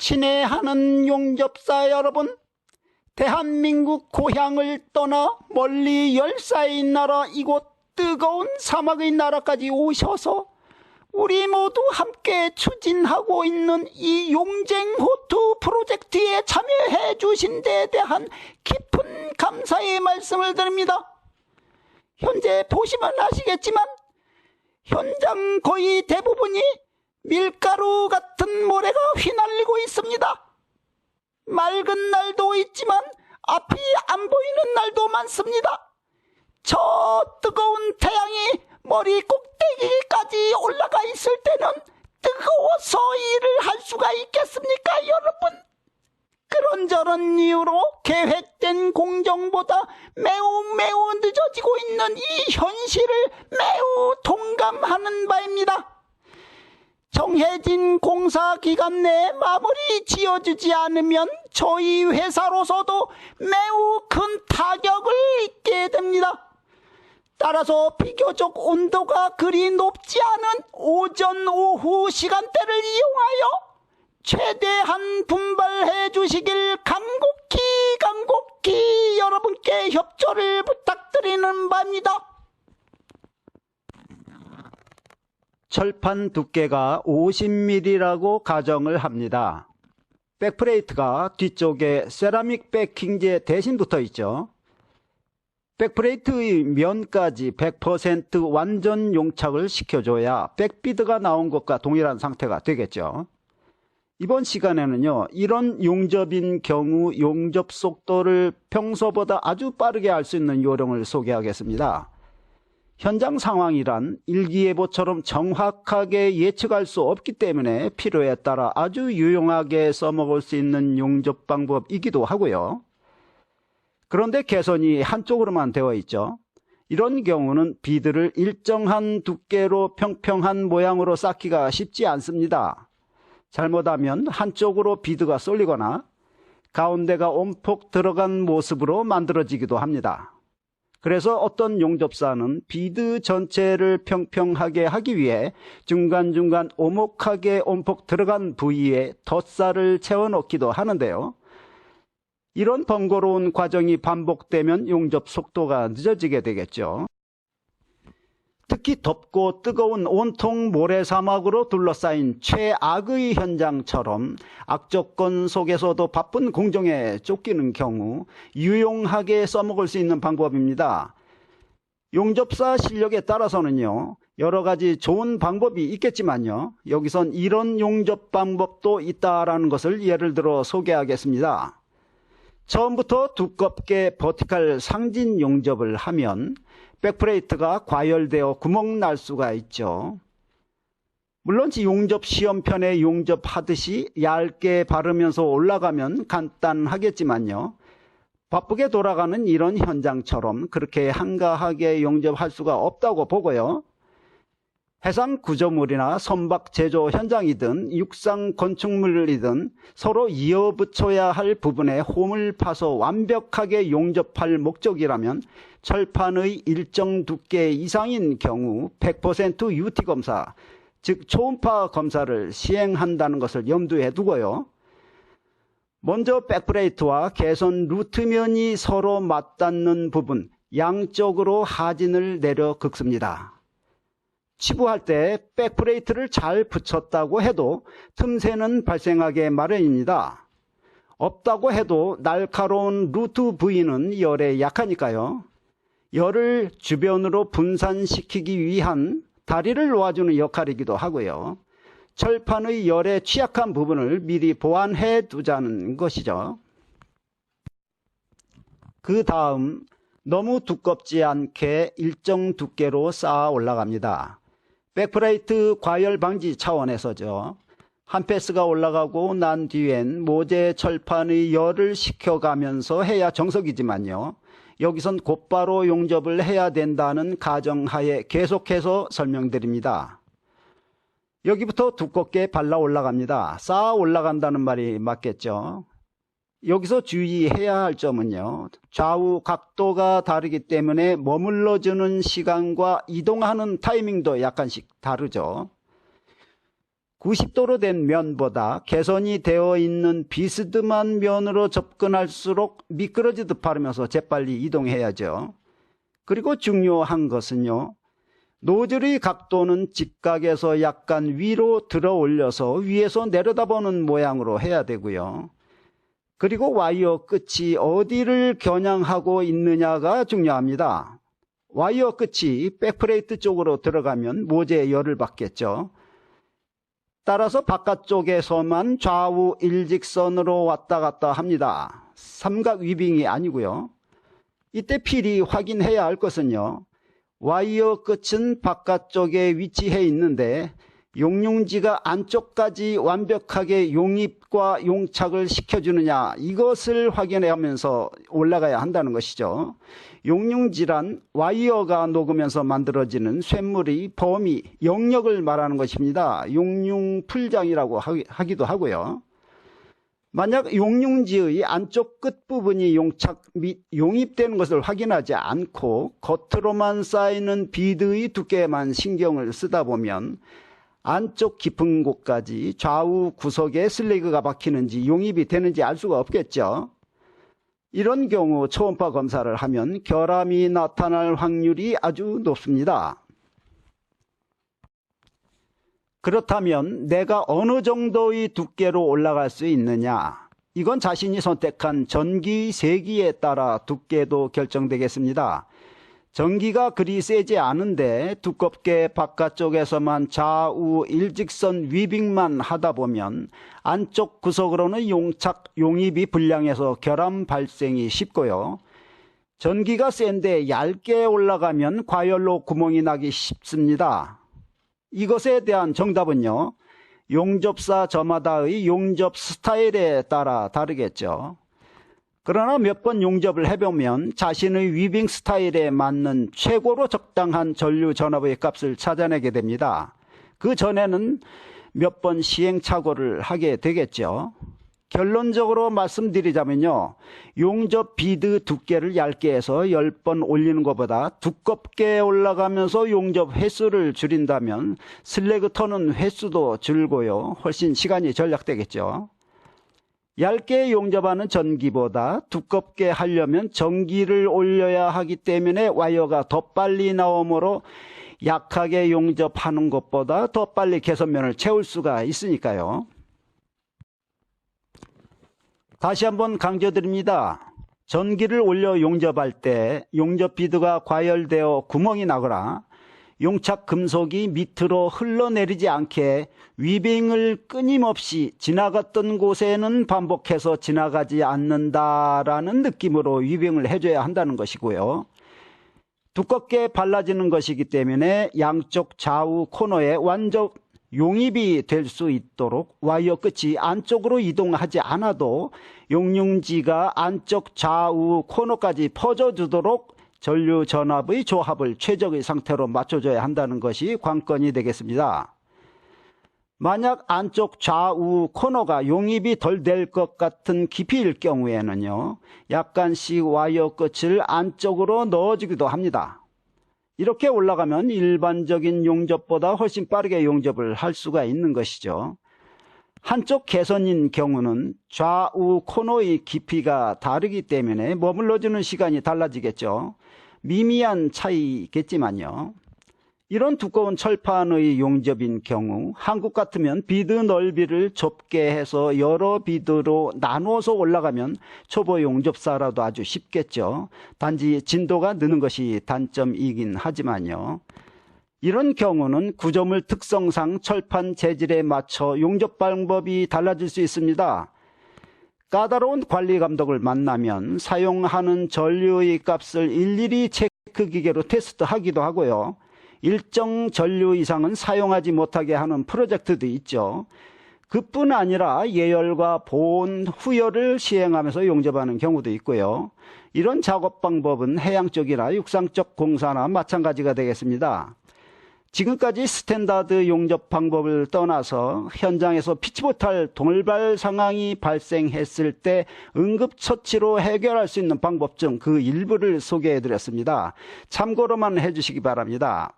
친애하는 용접사 여러분, 대한민국 고향을 떠나 멀리 열사의 나라 이곳 뜨거운 사막의 나라까지 오셔서 우리 모두 함께 추진하고 있는 이 용쟁호투 프로젝트에 참여해 주신 데에 대한 깊은 감사의 말씀을 드립니다. 현재 보시면 아시겠지만 현장 거의 대부분이 밀가루 같은 모래가 휘날리고 있습니다. 맑은 날도 있지만 앞이 안 보이는 날도 많습니다. 저 뜨거운 태양이 머리 꼭대기까지 올라가 있을 때는 뜨거워서 일을 할 수가 있겠습니까, 여러분? 그런저런 이유로 계획된 공정보다 매우 매우 늦어지고 있는 이 현실을 매우 동감하는 바입니다. 정해진 공사 기간 내에 마무리 지어주지 않으면 저희 회사로서도 매우 큰 타격을 입게 됩니다. 따라서 비교적 온도가 그리 높지 않은 오전, 오후 시간대를 이용하여 최대한 분발해 주시길 간곡히 간곡히 여러분께 협조를 부탁드리는 바입니다. 철판 두께가 50mm라고 가정을 합니다. 백플레이트가 뒤쪽에 세라믹 베킹제 대신 붙어 있죠. 백플레이트의 면까지 100% 완전 용착을 시켜줘야 백비드가 나온 것과 동일한 상태가 되겠죠. 이번 시간에는요, 이런 용접인 경우 용접 속도를 평소보다 아주 빠르게 할 수 있는 요령을 소개하겠습니다. 현장 상황이란 일기예보처럼 정확하게 예측할 수 없기 때문에 필요에 따라 아주 유용하게 써먹을 수 있는 용접 방법이기도 하고요. 그런데 개선이 한쪽으로만 되어 있죠. 이런 경우는 비드를 일정한 두께로 평평한 모양으로 쌓기가 쉽지 않습니다. 잘못하면 한쪽으로 비드가 쏠리거나 가운데가 온폭 들어간 모습으로 만들어지기도 합니다. 그래서 어떤 용접사는 비드 전체를 평평하게 하기 위해 중간중간 오목하게 온폭 들어간 부위에 덧살을 채워넣기도 하는데요. 이런 번거로운 과정이 반복되면 용접 속도가 늦어지게 되겠죠. 특히 덥고 뜨거운 온통 모래사막으로 둘러싸인 최악의 현장처럼 악조건 속에서도 바쁜 공정에 쫓기는 경우 유용하게 써먹을 수 있는 방법입니다. 용접사 실력에 따라서는요, 여러 가지 좋은 방법이 있겠지만요, 여기선 이런 용접 방법도 있다라는 것을 예를 들어 소개하겠습니다. 처음부터 두껍게 버티칼 상진 용접을 하면 백플레이트가 과열되어 구멍 날 수가 있죠. 물론 용접 시험편에 용접하듯이 얇게 바르면서 올라가면 간단하겠지만요. 바쁘게 돌아가는 이런 현장처럼 그렇게 한가하게 용접할 수가 없다고 보고요. 해상 구조물이나 선박 제조 현장이든 육상 건축물이든 서로 이어붙여야 할 부분에 홈을 파서 완벽하게 용접할 목적이라면 철판의 일정 두께 이상인 경우 100% UT 검사, 즉 초음파 검사를 시행한다는 것을 염두에 두고요. 먼저 백브레이트와 개선 루트면이 서로 맞닿는 부분 양쪽으로 하진을 내려 긋습니다. 치부할 때 백브레이트를 잘 붙였다고 해도 틈새는 발생하게 마련입니다. 없다고 해도 날카로운 루트 부위는 열에 약하니까요. 열을 주변으로 분산시키기 위한 다리를 놓아주는 역할이기도 하고요. 철판의 열에 취약한 부분을 미리 보완해 두자는 것이죠. 그 다음 너무 두껍지 않게 일정 두께로 쌓아 올라갑니다. 백플레이트 과열 방지 차원에서죠. 한 패스가 올라가고 난 뒤엔 모재 철판의 열을 식혀가면서 해야 정석이지만요. 여기선 곧바로 용접을 해야 된다는 가정하에 계속해서 설명드립니다. 여기부터 두껍게 발라 올라갑니다. 쌓아 올라간다는 말이 맞겠죠. 여기서 주의해야 할 점은요. 좌우 각도가 다르기 때문에 머물러주는 시간과 이동하는 타이밍도 약간씩 다르죠. 90도로 된 면보다 개선이 되어 있는 비스듬한 면으로 접근할수록 미끄러지듯 바르면서 재빨리 이동해야죠. 그리고 중요한 것은요. 노즐의 각도는 직각에서 약간 위로 들어 올려서 위에서 내려다보는 모양으로 해야 되고요. 그리고 와이어 끝이 어디를 겨냥하고 있느냐가 중요합니다. 와이어 끝이 백플레이트 쪽으로 들어가면 모재에 열을 받겠죠. 따라서 바깥쪽에서만 좌우 일직선으로 왔다 갔다 합니다. 삼각 위빙이 아니고요. 이때 필히 확인해야 할 것은요. 와이어 끝은 바깥쪽에 위치해 있는데 용융지가 안쪽까지 완벽하게 용입과 용착을 시켜주느냐 이것을 확인하면서 올라가야 한다는 것이죠. 용융지란 와이어가 녹으면서 만들어지는 쇳물의 범위, 영역을 말하는 것입니다. 용융풀장이라고 하기- 하기도 하고요. 만약 용융지의 안쪽 끝부분이 용착 및 용입되는 것을 확인하지 않고 겉으로만 쌓이는 비드의 두께에만 신경을 쓰다 보면 안쪽 깊은 곳까지 좌우 구석에 슬래그가 박히는지 용입이 되는지 알 수가 없겠죠. 이런 경우 초음파 검사를 하면 결함이 나타날 확률이 아주 높습니다. 그렇다면 내가 어느 정도의 두께로 올라갈 수 있느냐? 이건 자신이 선택한 전기 세기에 따라 두께도 결정되겠습니다. 전기가 그리 세지 않은데 두껍게 바깥쪽에서만 좌우 일직선 위빙만 하다 보면 안쪽 구석으로는 용착, 용입이 불량해서 결함 발생이 쉽고요. 전기가 센데 얇게 올라가면 과열로 구멍이 나기 쉽습니다. 이것에 대한 정답은요. 용접사 저마다의 용접 스타일에 따라 다르겠죠. 그러나 몇 번 용접을 해보면 자신의 위빙 스타일에 맞는 최고로 적당한 전류 전압의 값을 찾아내게 됩니다. 그 전에는 몇 번 시행착오를 하게 되겠죠. 결론적으로 말씀드리자면요. 용접 비드 두께를 얇게 해서 10번 올리는 것보다 두껍게 올라가면서 용접 횟수를 줄인다면 슬래그 터는 횟수도 줄고요. 훨씬 시간이 절약되겠죠. 얇게 용접하는 전기보다 두껍게 하려면 전기를 올려야 하기 때문에 와이어가 더 빨리 나오므로 약하게 용접하는 것보다 더 빨리 개선면을 채울 수가 있으니까요. 다시 한번 강조드립니다. 전기를 올려 용접할 때 용접 비드가 과열되어 구멍이 나거나 용착 금속이 밑으로 흘러내리지 않게 위빙을 끊임없이 지나갔던 곳에는 반복해서 지나가지 않는다라는 느낌으로 위빙을 해줘야 한다는 것이고요. 두껍게 발라지는 것이기 때문에 양쪽 좌우 코너에 완전 용입이 될 수 있도록 와이어 끝이 안쪽으로 이동하지 않아도 용융지가 안쪽 좌우 코너까지 퍼져주도록 전류 전압의 조합을 최적의 상태로 맞춰줘야 한다는 것이 관건이 되겠습니다. 만약 안쪽 좌우 코너가 용입이 덜 될 것 같은 깊이일 경우에는요, 약간씩 와이어 끝을 안쪽으로 넣어주기도 합니다. 이렇게 올라가면 일반적인 용접보다 훨씬 빠르게 용접을 할 수가 있는 것이죠. 한쪽 개선인 경우는 좌우 코너의 깊이가 다르기 때문에 머물러주는 시간이 달라지겠죠. 미미한 차이겠지만요. 이런 두꺼운 철판의 용접인 경우 한국 같으면 비드 넓이를 좁게 해서 여러 비드로 나누어서 올라가면 초보 용접사라도 아주 쉽겠죠. 단지 진도가 느는 것이 단점이긴 하지만요. 이런 경우는 구조물 특성상 철판 재질에 맞춰 용접 방법이 달라질 수 있습니다. 까다로운 관리 감독을 만나면 사용하는 전류의 값을 일일이 체크 기계로 테스트하기도 하고요. 일정 전류 이상은 사용하지 못하게 하는 프로젝트도 있죠. 그뿐 아니라 예열과 보온, 후열을 시행하면서 용접하는 경우도 있고요. 이런 작업 방법은 해양 쪽이나 육상 쪽 공사나 마찬가지가 되겠습니다. 지금까지 스탠다드 용접 방법을 떠나서 현장에서 피치 못할 돌발 상황이 발생했을 때 응급처치로 해결할 수 있는 방법 중 그 일부를 소개해 드렸습니다. 참고로만 해주시기 바랍니다.